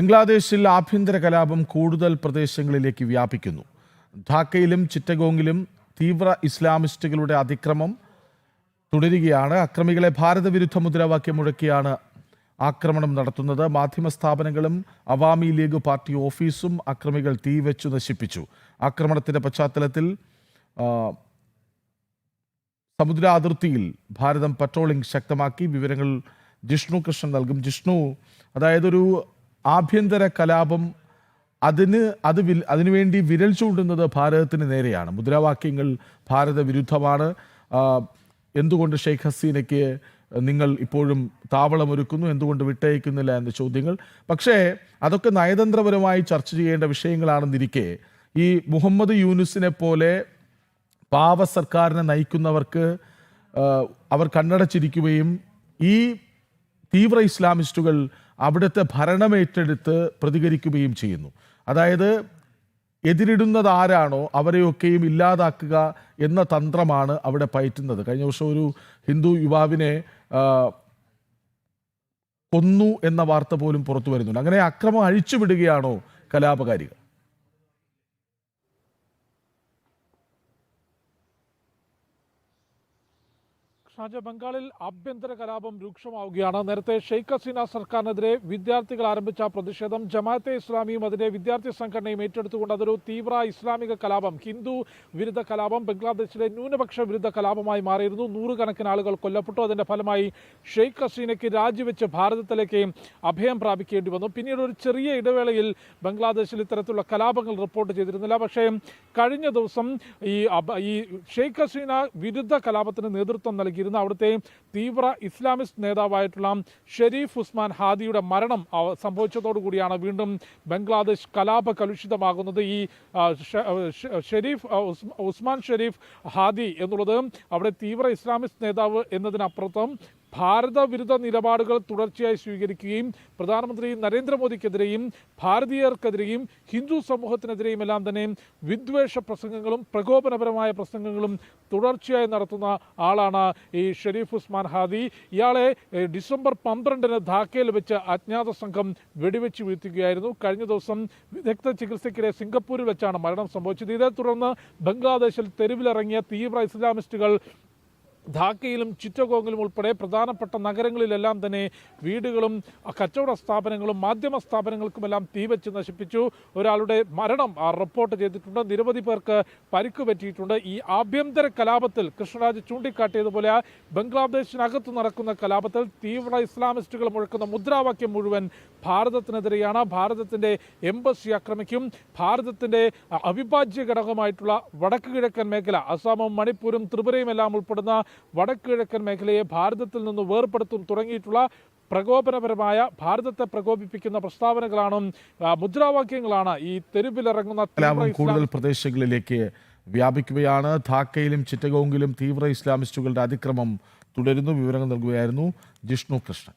ബംഗ്ലാദേശിൽ ആഭ്യന്തര കലാപം കൂടുതൽ പ്രദേശങ്ങളിലേക്ക് വ്യാപിക്കുന്നു. ധാക്കയിലും ചിറ്റഗോങ്ങിലും തീവ്ര ഇസ്ലാമിസ്റ്റുകളുടെ അതിക്രമം തുടരുകയാണ്. അക്രമികളെ ഭാരതവിരുദ്ധ മുദ്രാവാക്യം മുഴക്കിയാണ് ആക്രമണം നടത്തുന്നത്. മാധ്യമ സ്ഥാപനങ്ങളും അവാമി ലീഗ് പാർട്ടി ഓഫീസും അക്രമികൾ തീവച്ചു നശിപ്പിച്ചു. ആക്രമണത്തിന്റെ പശ്ചാത്തലത്തിൽ സമുദ്ര അതിർത്തിയിൽ ഭാരതം പട്രോളിംഗ് ശക്തമാക്കി. വിവരങ്ങൾ ജിഷ്ണു കൃഷ്ണൻ നൽകും. ജിഷ്ണു അതായത് ഒരു ആഭ്യന്തര കലാപം അതിന് അത് വിൽ അതിനുവേണ്ടി വിരൽ ചൂണ്ടുന്നത് ഭാരതത്തിന് നേരെയാണ്. മുദ്രാവാക്യങ്ങൾ ഭാരത വിരുദ്ധമാണ് എന്തുകൊണ്ട് ഷെയ്ഖ് ഹസീനയ്ക്ക് നിങ്ങൾ ഇപ്പോഴും താവളമൊരുക്കുന്നു? എന്തുകൊണ്ട് വിട്ടയക്കുന്നില്ല എന്ന ചോദ്യങ്ങൾ. പക്ഷേ അതൊക്കെ നയതന്ത്രപരമായി ചർച്ച ചെയ്യേണ്ട വിഷയങ്ങളാണെന്നിരിക്കെ ഈ മുഹമ്മദ് യൂനുസിനെ പോലെ പാവ സർക്കാരിനെ നയിക്കുന്നവർക്ക് അവർ കണ്ണടച്ചിരിക്കുകയും ഈ തീവ്ര ഇസ്ലാമിസ്റ്റുകൾ അവിടുത്തെ ഭരണമേറ്റെടുത്ത് പ്രതികരിക്കുകയും ചെയ്യുന്നു. അതായത് എതിരിടുന്നത് ആരാണോ അവരെയൊക്കെയും ഇല്ലാതാക്കുക എന്ന തന്ത്രമാണ് അവിടെ പയറ്റുന്നത്. കഴിഞ്ഞ വർഷം ഒരു ഹിന്ദു യുവാവിനെ കൊന്നു എന്ന വാർത്ത പോലും പുറത്തു വരുന്നുണ്ട്. അങ്ങനെ അക്രമം അഴിച്ചുവിടുകയാണോ കലാപകാരികൾ? ഷാജ ബംഗാളിൽ ആഭ്യന്തര കലാപം രൂക്ഷമാവുകയാണ്. നേരത്തെ ഷെയ്ഖ് ഹസീന സർക്കാരിനെതിരെ വിദ്യാർത്ഥികൾ ആരംഭിച്ച പ്രതിഷേധം ജമാഅത്തെ ഇസ്ലാമിയും അതിന്റെ വിദ്യാർത്ഥി സംഘടനയും ഏറ്റെടുത്തുകൊണ്ട് അതൊരു തീവ്ര ഇസ്ലാമിക കലാപം. ഹിന്ദു വിരുദ്ധ കലാപം ബംഗ്ലാദേശിലെ ന്യൂനപക്ഷ വിരുദ്ധ കലാപമായി മാറിയിരുന്നു. നൂറുകണക്കിന് ആളുകൾ കൊല്ലപ്പെട്ടു. അതിന്റെ ഫലമായി ഷെയ്ഖ് ഹസീനയ്ക്ക് രാജിവെച്ച് ഭാരതത്തിലേക്ക് അഭയം പ്രാപിക്കേണ്ടി വന്നു. പിന്നീട് ഒരു ചെറിയ ഇടവേളയിൽ ബംഗ്ലാദേശിൽ ഇത്തരത്തിലുള്ള കലാപങ്ങൾ റിപ്പോർട്ട് ചെയ്തിരുന്നില്ല. പക്ഷേ കഴിഞ്ഞ ദിവസം ഈ ഈ ഷെയ്ഖ് ഹസീന വിരുദ്ധ കലാപത്തിന് നേതൃത്വം നൽകിയിരുന്ന. അവിടുത്തെ തീവ്ര ഇസ്ലാമിസ്റ്റ് നേതാവായിട്ടുള്ള ഷെരീഫ് ഉസ്മാൻ ഹാദിയുടെ മരണം സംഭവിച്ചതോടു കൂടിയാണ് വീണ്ടും ബംഗ്ലാദേശ് കലാപ കലുഷിതമാകുന്നത്. ഈ ഷെരീഫ് ഉസ്മാൻ ഷെരീഫ് ഹാദി എന്നുള്ളത് അവിടെ തീവ്ര ഇസ്ലാമിസ്റ്റ് നേതാവ് എന്നതിനപ്പുറത്തും ഭാരത വിരുദ്ധ നിലപാടുകൾ തുടർച്ചയായി സ്വീകരിക്കുകയും പ്രധാനമന്ത്രി നരേന്ദ്രമോദിക്കെതിരെയും ഭാരതീയർക്കെതിരെയും ഹിന്ദു സമൂഹത്തിനെതിരെയും എല്ലാം തന്നെ വിദ്വേഷ പ്രസംഗങ്ങളും പ്രകോപനപരമായ പ്രസംഗങ്ങളും തുടർച്ചയായി നടത്തുന്ന ആളാണ് ഈ ഷെരീഫ് ഉസ്മാൻ ഹാദി ഇയാളെ ഡിസംബർ പന്ത്രണ്ടിന് ധാക്കയിൽ വെച്ച് അജ്ഞാത സംഘം വെടിവെച്ച് വീഴ്ത്തുകയായിരുന്നു. കഴിഞ്ഞ ദിവസം വിദഗ്ധ ചികിത്സയ്ക്കിടെ സിംഗപ്പൂരിൽ വെച്ചാണ് മരണം സംഭവിച്ചത്. ഇതേ തുടർന്ന് ബംഗ്ലാദേശിൽ തെരുവിലിറങ്ങിയ തീവ്ര ഇസ്ലാമിസ്റ്റുകൾ ധാക്കയിലും ചിറ്റഗോങ്ങിലും ഉൾപ്പെടെ പ്രധാനപ്പെട്ട നഗരങ്ങളിലെല്ലാം തന്നെ വീടുകളും കച്ചവട സ്ഥാപനങ്ങളും മാധ്യമ സ്ഥാപനങ്ങൾക്കുമെല്ലാം തീവച്ച് നശിപ്പിച്ചു. ഒരാളുടെ മരണം റിപ്പോർട്ട് ചെയ്തിട്ടുണ്ട്. നിരവധി പേർക്ക് പരിക്ക് പറ്റിയിട്ടുണ്ട്. ഈ ആഭ്യന്തര കലാപത്തിൽ കൃഷ്ണരാജ് ചൂണ്ടിക്കാട്ടിയതുപോലെ ബംഗ്ലാദേശിനകത്ത് നടക്കുന്ന കലാപത്തിൽ തീവ്ര ഇസ്ലാമിസ്റ്റുകൾ മുഴക്കുന്ന മുദ്രാവാക്യം മുഴുവൻ ഭാരതത്തിനെതിരെയാണ്. ഭാരതത്തിന്റെ എംബസി ആക്രമിക്കും. ഭാരതത്തിന്റെ അവിഭാജ്യ ഘടകമായിട്ടുള്ള വടക്ക് കിഴക്കൻ മേഖല അസാമും മണിപ്പൂരും ത്രിപുരയും എല്ലാം ഉൾപ്പെടുന്ന വടക്ക് കിഴക്കൻ മേഖലയെ ഭാരതത്തിൽ നിന്ന് വേർപെടുത്തും തുടങ്ങിയിട്ടുള്ള പ്രകോപനപരമായ ഭാരതത്തെ പ്രകോപിപ്പിക്കുന്ന പ്രസ്താവനകളാണ് മുദ്രാവാക്യങ്ങളാണ് ഈ തെരുവിലിറങ്ങുന്ന കൂടുതൽ പ്രദേശങ്ങളിലേക്ക് വ്യാപിക്കുകയാണ്. ധാക്കയിലും ചിറ്റഗോങ്കിലും തീവ്ര ഇസ്ലാമിസ്റ്റുകളുടെ അതിക്രമം തുടരുന്നു. വിവരങ്ങൾ നൽകുകയായിരുന്നു ജിഷ്ണു കൃഷ്ണൻ.